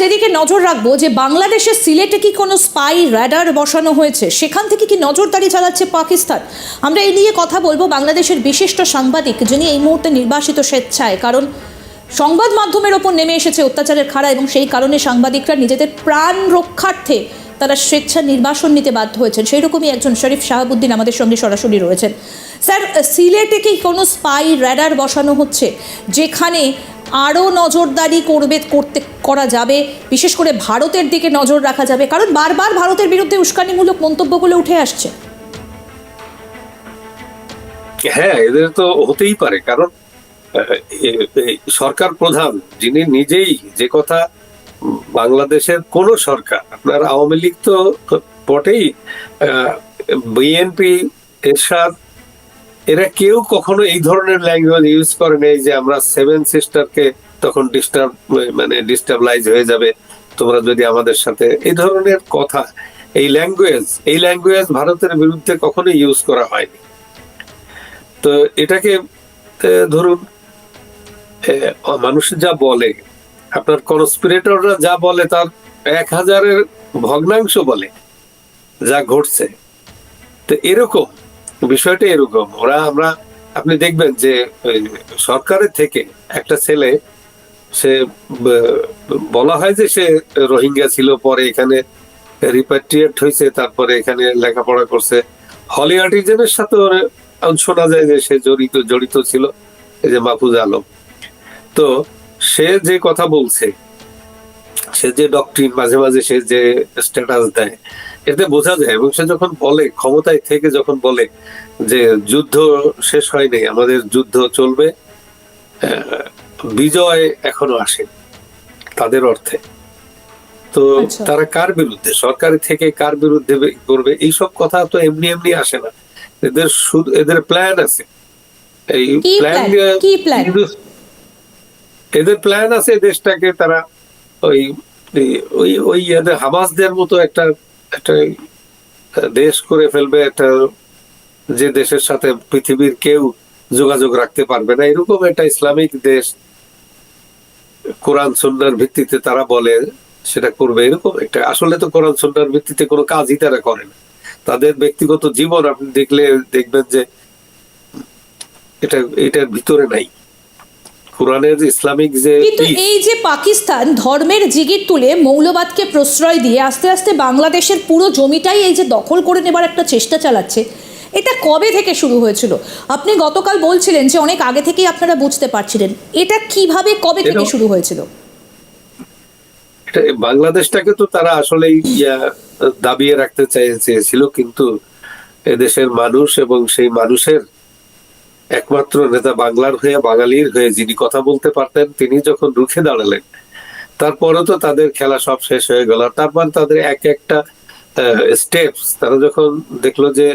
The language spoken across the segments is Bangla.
যেদিকে নজর রাখব, যে বাংলাদেশের সিলেটে কি কোনো স্পাই র্যাডার বসানো হয়েছে, সেখান থেকে কি নজরদারি চালাচ্ছে পাকিস্তান? আমরা এই নিয়ে কথা বলব বাংলাদেশের বিশিষ্ট সাংবাদিক, যিনি এই মুহূর্তে নির্বাসিত স্বেচ্ছায়। কারণ সংবাদ মাধ্যমের ওপর নেমে এসেছে অত্যাচারের খাড়া এবং সেই কারণে সাংবাদিকরা নিজেদের প্রাণ রক্ষার্থে তারা স্বেচ্ছা নির্বাসন নিতে বাধ্য হয়েছেন। সেই রকমই একজন শরীফ শাহাবুদ্দিন আমাদের সঙ্গে সরাসরি রয়েছেন। স্যার, সিলেটে কি কোনো স্পাই র্যাডার বসানো হচ্ছে, যেখানে আরও নজরদারি করবে, করতে করা যাবে। বিশেষ করে ভারতের দিকে নজর রাখা যাবে। কারণ বারবার ভারতের বিরুদ্ধে উস্কানিমূলক মন্তব্যগুলো উঠে আসছে। হ্যাঁ এদের তো হতেই পারে। কারণ সরকার প্রধান, যিনি নিজেই যে কথা বাংলাদেশের কোন সরকার, আপনার আওয়ামী লীগ তো বটেই বিএনপি, এরশাদ, এরা কেউ কখনো এই ধরনের ল্যাঙ্গুয়েজ ইউজ করে নেই যে আমরা সেভেন সিস্টারকে তখন ডিস্টার্ব মানে ডিস্টার্বলাইজ হয়ে যাবে। তোমরা যদি আমাদের সাথে, এই ধরনের কথা, এই ল্যাঙ্গুয়েজ এই ল্যাঙ্গুয়েজ ভারতের বিরুদ্ধে কখনো ইউজ করা হয়নি। তো এটাকে ধরুন মানুষ যা বলে, আপনার কনস্পিরেটররা যা বলে তার এক হাজারের ভগ্নাংশ বলে, যা ঘটছে। তো এরকম, বিষয়টা এরকম। ওরা আমরা, আপনি দেখবেন যে সরকারের থেকে একটা ছেলে সে বলা হয় যে সে রোহিঙ্গা ছিল, পরে এখানে রিপাট্রিয়েট হয়েছে, তারপরে এখানে লেখাপড়া করছে। হলি আর্টিজেনের সাথে শোনা যায় যে সে জড়িত জড়িত ছিল, এই যে মাহফুজ আলম। তো সে যে কথা বলছে, সে যে ডক্টরিন মাঝে মাঝে সে যে স্ট্যাটাস দেয়, এতে বোঝা যায়, এবং সে যখন বলে, ক্ষমতায় থেকে যখন বলে যে যুদ্ধ শেষ হয়নি, আমাদের যুদ্ধ চলবে বিজয় এখনও আসে তাদের অর্থে। তো আচ্ছা। তারা কার বিরুদ্ধে? সরকারি থেকে কার বিরুদ্ধে করবে? এইসব কথা তো এমনি এমনি আসে না। এদের শুধু এদের প্ল্যান আছে। এই প্ল্যান? এদের প্ল্যান আছে দেশটাকে তারা ওই ওই ওই এদের হামাসদের মতো একটা একটা দেশ করে ফেলবে একটা যে দেশের সাথে পৃথিবীর কেউ যোগাযোগ রাখতে পারবে না। এরকম একটা ইসলামিক দেশ কোরআন সুন্নার ভিত্তিতে তারা বলে সেটা করবে এরকম একটা আসলে তো কোরআন সুন্নার ভিত্তিতে কোনো কাজই তারা করে না। তাদের ব্যক্তিগত জীবন আপনি দেখলে দেখবেন যে এটা এটার ভিতরে নাই। কোরআনের ইসলামিক যে কিন্তু এই যে পাকিস্তান ধর্মের জিগির তুলে মৌলবাদকে প্রশ্রয় দিয়ে আস্তে আস্তে বাংলাদেশের পুরো জমিটাই এই যে দখল করে নেবার একটা চেষ্টা চালাচ্ছে এটা কবে থেকে শুরু হয়েছিল? আপনি গতকাল বলছিলেন যে অনেক আগে থেকেই আপনারা বুঝতে পারছিলেন। এটা কীভাবে কবে থেকে শুরু হয়েছিল? এটা বাংলাদেশটাকে তো তারা আসলে দাবিয়ে রাখতে চেয়েছিল কিন্তু এদেশের মানুষ এবং সেই মানুষের একমাত্র নেতা বাংলার হয়ে বাঙালির হয়ে যিনি কথা বলতে পারতেন তিনি যখন রুখে দাঁড়ালেন তারপরে তো তাদের খেলা সব শেষ হয়ে গেল। তারপর তাদের এক একটা স্টেপস তারা যখন দেখল যে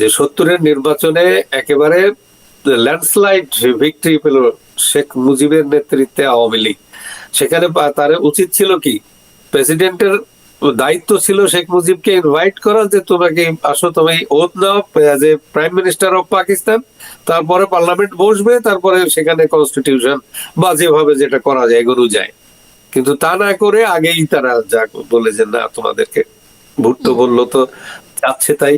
যে সত্তরের নির্বাচনে একেবারে ল্যান্ডস্লাইড ভিক্টরি পেল শেখ মুজিবের নেতৃত্বে আওয়ামী লীগ। সেখানে তার উচিত ছিল কি? প্রেসিডেন্টের দায়িত্ব ছিল শেখ মুজিবকে ইনভাইট করা যে তোমাকে আসো, তুমি ওত নাও যে প্রাইম মিনিস্টার অফ পাকিস্তান তারপরে পার্লামেন্ট বসবে, তারপরে সেখানে কনস্টিটিউশন বা যেভাবে যেটা করা যায় এগোনো যায়। কিন্তু তা না করে আগেই তারা যা বলে যে, না, তোমাদেরকে ভুট্টো বলল তো যাচ্ছে তাই।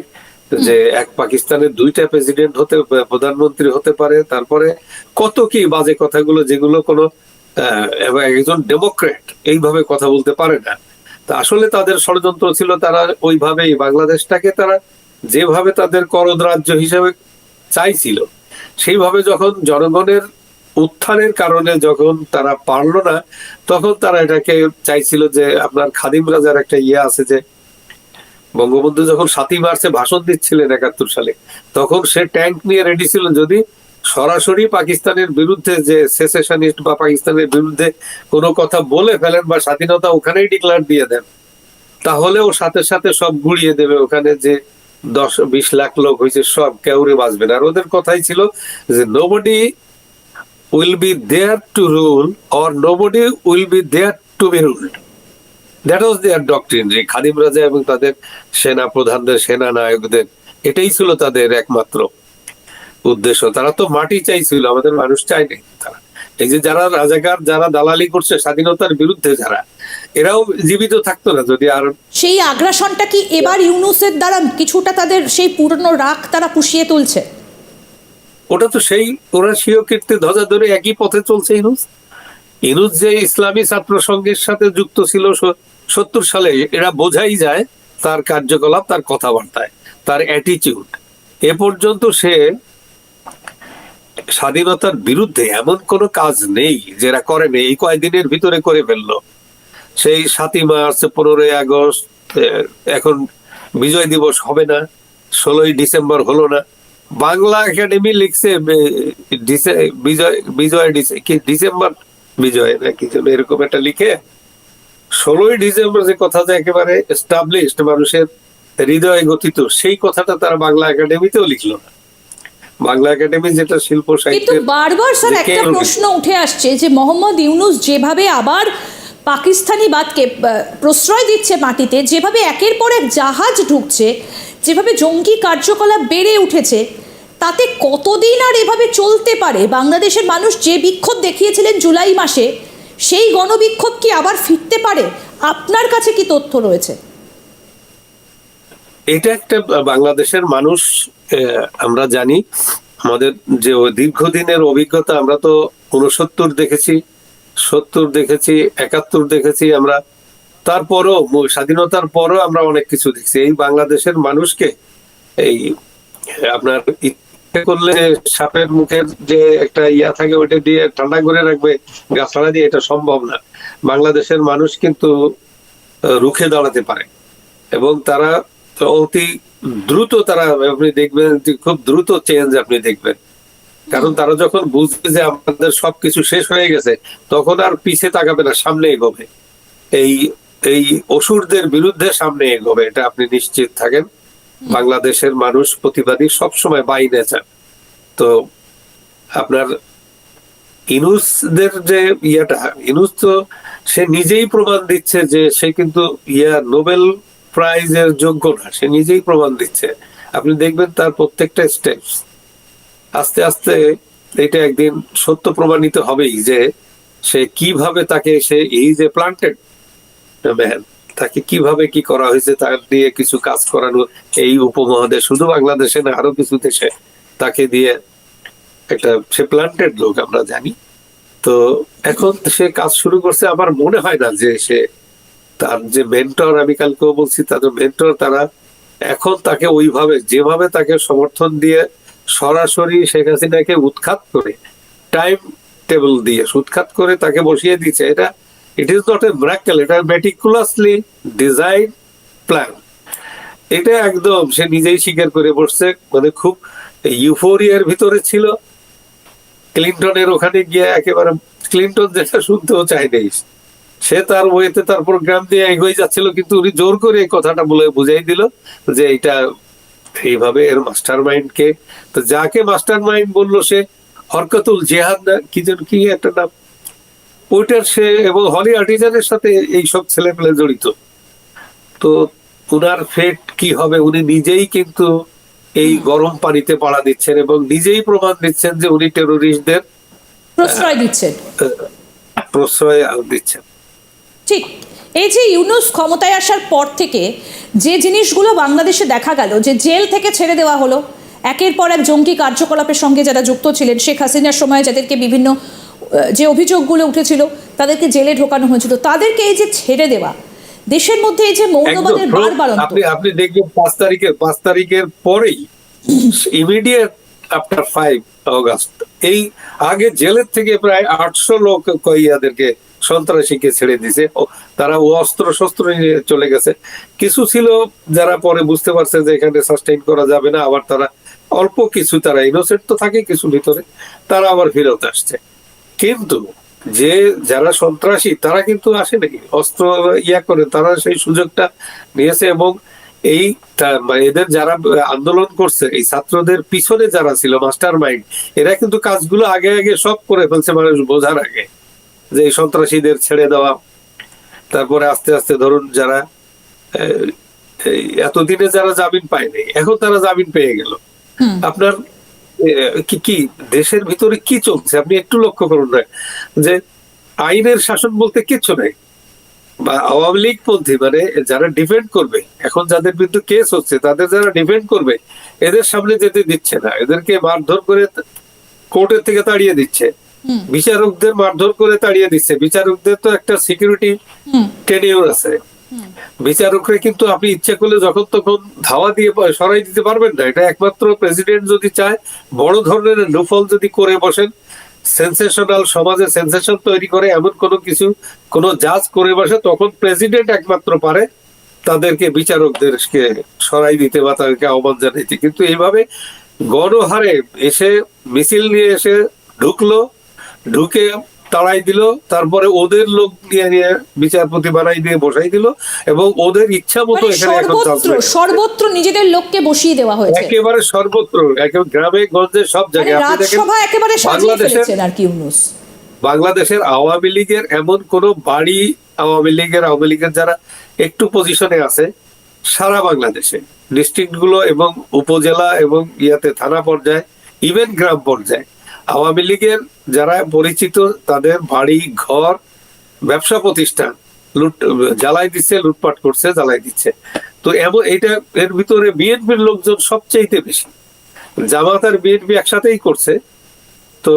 যে এক পাকিস্তানের দুইটা প্রেসিডেন্ট হতে, প্রধানমন্ত্রী হতে পারে, তারপরে কত কি বাজে কথাগুলো যেগুলো কোনো একজন ডেমোক্রেট এইভাবে কথা বলতে পারে না। তা আসলে তাদের ষড়যন্ত্র ছিল তারা ওইভাবেই, বাংলাদেশটাকে তারা যেভাবে তাদের করদ রাজ্য হিসেবে চাইছিল, সেইভাবে যখন জনগণের উত্থানের কারণে যখন তারা পারল না, তখন তারা এটাকে চাইছিল যে আপনার খাদিম রাজার একটা ইয়ে আছে যে বঙ্গবন্ধু যখন সাতই মার্চে ভাষণ দিচ্ছিলেন একাত্তর সালে, তখন সে ট্যাঙ্ক নিয়ে রেডি ছিল যদি সরাসরি পাকিস্তানের বিরুদ্ধে যে সেসেশনিস্ট বা পাকিস্তানের বিরুদ্ধে কোনো কথা বলে ফেলেন বা স্বাধীনতা ওখানেই ডিক্লার দিয়ে দেন, তাহলে ও সাথে সাথে সব গুড়িয়ে দেবে ওখানে যে দশ, বিশ লাখ লোক হয়েছে, সব কেউরে বাঁচবে না। আর ওদের কথাই ছিল যে nobody will be there to rule or nobody will be there to be ruled that was their doctrine যে খাদিম রাজা এবং তাদের সেনা প্রধানদের সেনা নায়কদের এটাই ছিল তাদের একমাত্র উদ্দেশ্য। তারা তো মাটি চাইছিল আমাদের মানুষ চায়নি তারা। এই যে যারা রাজাকার যারা দালালি করছে স্বাধীনতার বিরুদ্ধে যারা এরাও জীবিত থাকতো না যদি আর সেই আগ্রাসনটা কি এবার ইউনুসের দ্বারা কিছুটা তাদের সেই পুরনো রাগ তারা পুষিয়ে তুলছে? ওটা তো সেই ওরা স্বীয় কীর্তি ধ্বজা ধরে একই পথে চলছে ইনুস ইনুস যে ইসলামী ছাত্র সংঘের সাথে যুক্ত ছিল সত্তর সালে এরা বোঝাই যায় তার কার্যকলাপ, তার কথাবার্তায়, তার অ্যাটিটিউড এ পর্যন্ত সে স্বাধীনতার বিরুদ্ধে এমন কোনো কাজ নেই যেটা করেনি এই কয়েকদিনের ভিতরে করে ফেলল। সেই সাতই মার্চ, পনেরোই আগস্ট এখন বিজয় দিবস হবে না, ষোলোই ডিসেম্বর হলো না। বাংলা একাডেমি লিখছে বিজয় বিজয় ডিসেম্বর বিজয় না কি এরকম একটা লিখে ষোলোই ডিসেম্বর যে কথাটা একেবারে এস্টাবলিশড মানুষের হৃদয়ে গঠিত সেই কথাটা তারা বাংলা একাডেমিতেও লিখলো না। বাংলা একাডেমি যেটা শিল্প কিন্তু বারবার স্যার একটা প্রশ্ন উঠে আসছে যে মোহাম্মদ ইউনুস যেভাবে আবার পাকিস্তানি বাদকে প্রশ্রয় দিচ্ছে মাটিতে যেভাবে একের পর এক জাহাজ ঢুকছে যেভাবে জঙ্গি কার্যকলাপ বেড়ে উঠেছে তাতে কতদিন আর এভাবে চলতে পারে? বাংলাদেশের মানুষ যে বিক্ষোভ দেখিয়েছিলেন জুলাই মাসে সেই গণবিক্ষোভ কি আবার ফিরতে পারে? আপনার কাছে কি তথ্য রয়েছে? এটা একটা বাংলাদেশের মানুষ আমরা জানি। আমাদের যে দীর্ঘদিনের অভিজ্ঞতা, আমরা তো উনসত্তর দেখেছি, সত্তর দেখেছি, একাত্তর দেখেছি আমরা। তারপরও স্বাধীনতার পরও আমরা অনেক কিছু দেখছি। এই বাংলাদেশের মানুষকে, এই আপনার করলে সাপের মুখের যে একটা ইয়া থাকে, ওইটা দিয়ে ঠান্ডা করে রাখবে গাছড়া দিয়ে এটা সম্ভব না। বাংলাদেশের মানুষ কিন্তু রুখে দাঁড়াতে পারে। এবং তারা অতি দ্রুত তারা আপনি দেখবেন খুব দ্রুত চেঞ্জ আপনি দেখবেন। কারণ তারা যখন বুঝবে যে আমাদের সবকিছু শেষ হয়ে গেছে, তখন আর পিছে তাকাবে না, সামনে এগোবে। এই এই অসুরদের বিরুদ্ধে সামনে এগোবে, এটা আপনি নিশ্চিত থাকেন। বাংলাদেশের মানুষ প্রতিবাদী সবসময় বাই নেচার তো আপনার ইনুসদের যে ইয়াটা, ইনুস তো সে নিজেই প্রমাণ দিচ্ছে যে সে কিন্তু ইয়া নোবেল প্রাইজের যোগ্য না, সে নিজেই প্রমাণ দিচ্ছে। আপনি দেখবেন তার প্রত্যেকটা স্টেপস আস্তে আস্তে এটা একদিন সত্য প্রমাণিত হবেই যে সে কীভাবে তাকে সে এই যে প্লান্টেড ম্যান তাকে কীভাবে কি করা হয়েছে তার দিয়ে কিছু কাজ করানো এই উপমহাদেশ, শুধু বাংলাদেশে না, আরও কিছু দেশে তাকে দিয়ে একটা, সে প্লান্টেড লোক আমরা জানি। তো এখন সে কাজ শুরু করছে। আমার মনে হয় না যে সে তার যে মেন্টর আমি কালকেও বলছি তাদের মেন্টর তারা এখন তাকে ওইভাবে, যেভাবে তাকে সমর্থন দিয়ে সরাসরি শেখ হাসিনাকে উৎখাত করে টাইম টেবিল দিয়ে, উৎখাত করে তাকে বসিয়ে দিচ্ছে এটা ইট ইজ নট এ ব্র্যাকেল এটা মেটিকুলাসলি ডিজাইন প্ল্যান এটা একদম সে নিজেই স্বীকার করে বসছে মানে খুব ইউফোরিয়ার ভিতরে ছিল। ক্লিন্টনের ওখানে গিয়ে একেবারে ক্লিন্টন যেটা শুনতেও চায়নি সে তার ওয়েতে তার প্রোগ্রাম দিয়ে এগোই যাচ্ছিল, কিন্তু উনি জোর করে এই কথাটা বলে বুঝাই দিল যে এটা এইভাবে এর মাস্টার মাইন্ড কে তো যাকে মাস্টার মাইন্ড বলল সে হরকতুল জেহাদ না, কি যেন কি একটা নাম ওইটার সে এবং হলি আর্টিজানের সাথে এই সব ছেলে পেলে জড়িত। তো উনার ফেট কি হবে উনি নিজেই কিন্তু এই গরম পানিতে পাড়া দিচ্ছেন এবং নিজেই প্রমাণ দিচ্ছেন যে উনি টেরোরিস্টদের প্রশ্রয় দিচ্ছেন। প্রশ্রয় দিচ্ছেন। ঠিক এই যে ইউনুস ক্ষমতায় আসার পর থেকে যে জিনিসগুলো বাংলাদেশে দেখা গেল যে জেল থেকে ছেড়ে দেওয়া হলো একের পর এক জঙ্গি কার্যকলাপের সঙ্গে যারা যুক্ত ছিলেন শেখ হাসিনার সময় যাদেরকে বিভিন্ন যে অভিযোগগুলো উঠেছিল তাদেরকে জেলে ঢোকানো হয়েছিল। তাদেরকে এই যে ছেড়ে দেওয়া দেশের মধ্যে এই যে মৌলবাদের একদম বার আপনি আপনি দেখবেন পাঁচ তারিখের পাঁচ তারিখের পরেই ইমিডিয়েট আফটার ফাইভ অগাস্ট এই আগে জেলের থেকে প্রায় আটশো লোক কইয়াদেরকে সন্ত্রাসীকে ছেড়ে দিছে। তারা অস্ত্র শস্ত্র নিয়ে চলে গেছে। কিছু ছিল যারা পরে বুঝতে পারছে যে এখানে সাস্টেইন করা যাবে না আবার তারা অল্প কিছু তারা ইনোসেন্ট তো থাকে কিছু ভিতরে তারা আবার ফেরত আসছে। কিন্তু যে যারা সন্ত্রাসী তারা কিন্তু আসে নাকি? অস্ত্র ইয়া করে তারা সেই সুযোগটা নিয়েছে এবং এই এদের যারা আন্দোলন করছে এই ছাত্রদের পিছনে যারা ছিল মাস্টার মাইন্ড এরা কিন্তু কাজগুলো আগে আগে সব করে ফেলছে মানুষ বোঝার আগে যে এই সন্ত্রাসীদের ছেড়ে দেওয়া। তারপরে আস্তে আস্তে ধরুন যারা এতদিনে যারা জামিন পায়নি এখন তারা জামিন পেয়ে গেল। আপনার কি কি দেশের ভিতরে কি চলছে? আপনি একটু লক্ষ্য করুন না যে আইনের শাসন বলতে কিচ্ছু নেই। বা আওয়ামী লীগ পন্থী মানে যারা ডিফেন্ড করবে এখন যাদের বিরুদ্ধে কেস হচ্ছে তাদের যারা ডিফেন্ড করবে এদের সামনে যেতে দিচ্ছে না। এদেরকে মারধর করে কোর্টের থেকে তাড়িয়ে দিচ্ছে। বিচারকদের মারধর করে তাড়িয়ে দিচ্ছে। বিচারকদের তো একটা সিকিউরিটি হুম। টেনিওর আছে। বিচারকরা কিন্তু আপনি ইচ্ছে করলে যখন তখন ধাওয়া দিয়ে সরাই দিতে পারবেন না। এটা একমাত্র প্রেসিডেন্ট যদি চায়, বড় ধরনের লুফল যদি করে বসেন, সেন্সেশনাল সমাজে সেন্সেশন তৈরি করে, এমন কোনো কিছু, কোনো জাজ করে বসে, তখন প্রেসিডেন্ট একমাত্র পারে তাদেরকে, বিচারকদেরকে সরাই দিতে বা তাদেরকে আহ্বান জানাইতে। কিন্তু এইভাবে গণহারে এসে মিছিল নিয়ে এসে ঢুকলো, ঢুকে তাড়াই দিল তারপরে ওদের লোক নিয়ে নিয়ে বিচারপতি বানাই দিয়ে বসাই দিল এবং ওদের ইচ্ছা মতো মানে এখানে এখন সর্বত্র নিজেদের লোককে বসিয়ে দেওয়া হয়েছে। একেবারে সর্বত্র একেবারে গ্রামে গঞ্জে সব মানে জায়গায়। আপনি দেখেন রাজসভা একেবারে সাজিয়ে ফেলেছেন আর কি ইউনুস। বাংলাদেশের আওয়ামী লীগের এমন কোন বাড়ি আওয়ামী লীগের আওয়ামী লীগের যারা একটু পজিশনে আছে সারা বাংলাদেশে ডিস্ট্রিক্টগুলো এবং উপজেলা এবং ইয়াতে থানা পর্যায়ে ইভেন গ্রাম পর্যায়ে আওয়ামী লীগের যারা পরিচিত, তাদের বাড়ি, ঘর, ব্যবসা প্রতিষ্ঠান লুট, জ্বালাই দিচ্ছে, লুটপাট করছে, জ্বালাই দিচ্ছে। তো এমন এটা এর ভিতরে বিএনপির লোকজন সবচেয়ে বেশি। জামাত আর বিএনপি একসাথেই করছে। তো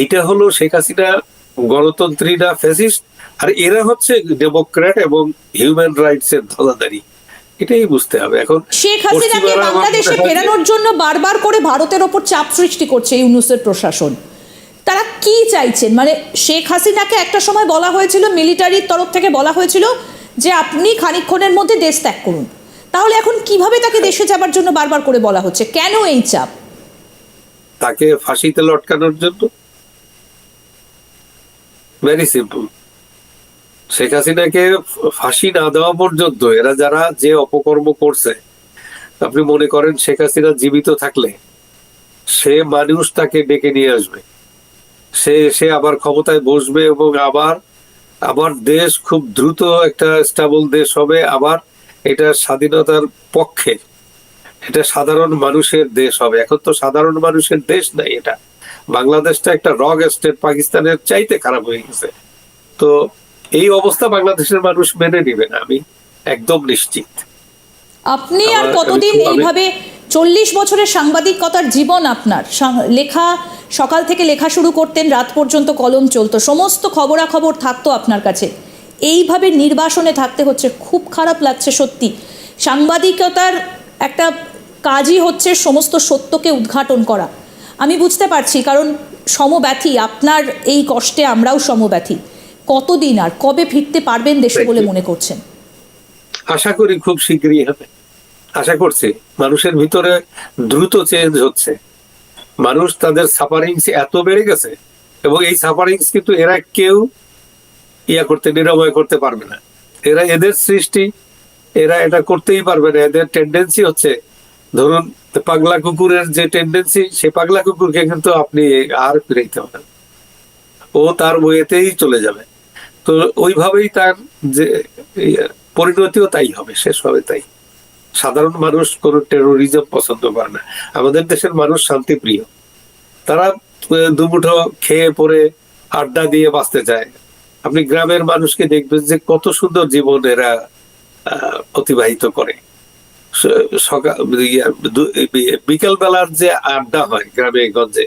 এইটা হলো শেখ হাসিনা গণতন্ত্রী না ফ্যাসিস্ট, আর এরা হচ্ছে ডেমোক্র্যাট এবং হিউম্যান রাইটস এর ধলাদারি এটাই বুঝতে হবে। এখন শেখ হাসিনাকে বাংলাদেশে ফেরানোর জন্য বারবার করে ভারতের ওপর চাপ সৃষ্টি করছে ইউনুসের প্রশাসন। তারা কি চাইছেন? মানে শেখ হাসিনাকে একটা সময় বলা হয়েছিল মিলিটারির তরফ থেকে বলা হয়েছিল যে আপনি খানিকক্ষণের মধ্যে দেশ ত্যাগ করুন। তাহলে এখন কীভাবে তাকে দেশে যাবার জন্য বারবার করে বলা হচ্ছে? কেন এই চাপ? তাকে ফাঁসিতে লটকানোর জন্য? ভেরি সিম্পল শেখ হাসিনাকে ফাঁসি না দেওয়া পর্যন্ত এরা যারা যে অপকর্ম করছে, আপনি মনে করেন শেখ হাসিনা জীবিত থাকলে সে মানুষ তাকে ডেকে নিয়ে আসবে। সে সে আবার ক্ষমতায় বসবে এবং আবার আবার দেশ খুব দ্রুত একটা স্টেবল দেশ হবে, আবার এটা স্বাধীনতার পক্ষে, এটা সাধারণ মানুষের দেশ হবে। এখন তো সাধারণ মানুষের দেশ নাই এটা। বাংলাদেশটা একটা রক স্টেট, পাকিস্তানের চাইতে খারাপ হয়ে গেছে। তো এই অবস্থা বাংলাদেশের মানুষ মেনে নেবে না আমি একদম নিশ্চিত। আপনি আর কতদিন এইভাবে চল্লিশ বছরের সাংবাদিকতার জীবন আপনার? লেখা সকাল থেকে লেখা শুরু করতেন রাত পর্যন্ত কলম চলতো সমস্ত খবরাখবর থাকতো আপনার কাছে। এইভাবে নির্বাসনে থাকতে হচ্ছে খুব খারাপ লাগছে সত্যি। সাংবাদিকতার একটা কাজই হচ্ছে সমস্ত সত্যকে উদ্ঘাটন করা। আমি বুঝতে পারছি কারণ সমব্যথী আপনার এই কষ্টে আমরাও সমব্যথী। কতদিন আর কবে ফিরতে পারবেন দেশে বলে মনে করছেন? আশা করি খুব শীঘ্রই হবে। আশা করছি মানুষের ভিতরে দ্রুত চেঞ্জ হচ্ছে। মানুষ তাদের সাফারিংস এত বেড়ে গেছে এবং এই সাফারিংস কিন্তু এরা কেউ ইয়া করতে নিরাময় করতে পারবে না। এরা এদের সৃষ্টি এরা এটা করতেই পারবে না। এদের টেন্ডেন্সি হচ্ছে ধরুন পাগলা কুকুরের যে টেন্ডেন্সি সে পাগলা কুকুরকে কিন্তু আপনি আর ফিরাইতে হবে ও তার বইয়েতেই চলে যাবে। তো ওইভাবেই তার যে পরিণতিও তাই হবে শেষ হবে তাই। সাধারণ মানুষ কোন টেরোরিজম পছন্দ করে না। আমাদের দেশের মানুষ শান্তিপ্রিয়। তারা দুমুঠো খেয়ে পরে আড্ডা দিয়ে বাঁচতে চায়। আপনি গ্রামের মানুষকে দেখবেন যে কত সুন্দর জীবন এরা আহ, অতিবাহিত করে। সকাল ইয়া, বিকেল বেলার যে আড্ডা হয় গ্রামে গঞ্জে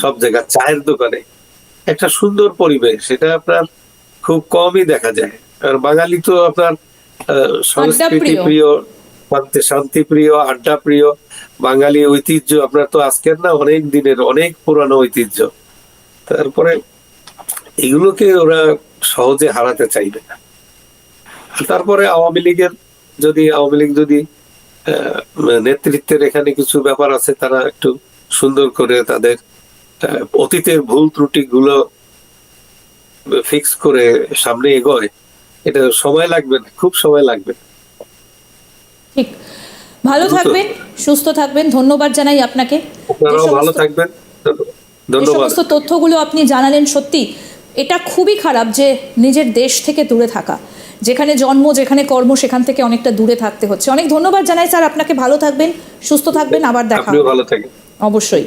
সব জায়গায় চায়ের দোকানে একটা সুন্দর পরিবেশ। সেটা আপনার খুব কমই দেখা যায়। আর বাঙালি তো আপনার সংস্কৃতি প্রিয় শান্তি প্রিয় আড্ডা প্রিয়। বাঙালি ঐতিহ্য আপনার তো আজকের না অনেক দিনের অনেক পুরানো ঐতিহ্য। তারপরে এগুলোকে ওরা সহজে হারাতে চাইবে না। তারপরে আওয়ামী লীগের যদি আওয়ামী লীগ যদি আহ, নেতৃত্বের এখানে কিছু ব্যাপার আছে তারা একটু সুন্দর করে তাদের অতীতের ভুল ত্রুটি গুলো ফিক্স করে সামনে এগোয় এটা সময় লাগবে খুব সময় লাগবে। ঠিক। ভালো থাকবেন সুস্থ থাকবেন ধন্যবাদ জানাই আপনাকে। ভালো থাকবেন ধন্যবাদ। সমস্ত তথ্যগুলো আপনি জানালেন সত্যি এটা খুবই খারাপ যে নিজের দেশ থেকে দূরে থাকা। যেখানে জন্ম যেখানে কর্ম সেখান থেকে অনেকটা দূরে থাকতে হচ্ছে। অনেক ধন্যবাদ জানাই স্যার। আপনাকে ভালো থাকবেন সুস্থ থাকবেন আবার দেখা ভালো থাকেন অবশ্যই।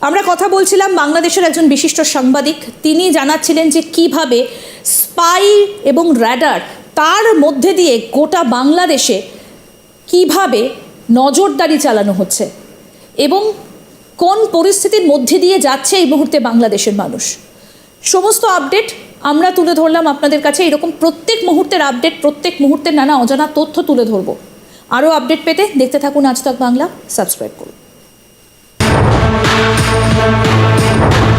আমরা কথা বলছিলাম বাংলাদেশের একজন বিশিষ্ট সাংবাদিক। তিনি জানাচ্ছিলেন যে কীভাবে স্পাই এবং র্যাডার তার মধ্যে দিয়ে গোটা বাংলাদেশে কীভাবে নজরদারি চালানো হচ্ছে এবং কোন পরিস্থিতির মধ্যে দিয়ে যাচ্ছে এই মুহূর্তে বাংলাদেশের মানুষ। সমস্ত আপডেট আমরা তুলে ধরলাম আপনাদের কাছে। এরকম প্রত্যেক মুহূর্তের আপডেট, প্রত্যেক মুহূর্তের নানা অজানা তথ্য তুলে ধরবো। আরও আপডেট পেতে দেখতে থাকুন আজ তক বাংলা। সাবস্ক্রাইব করুন। Thank you.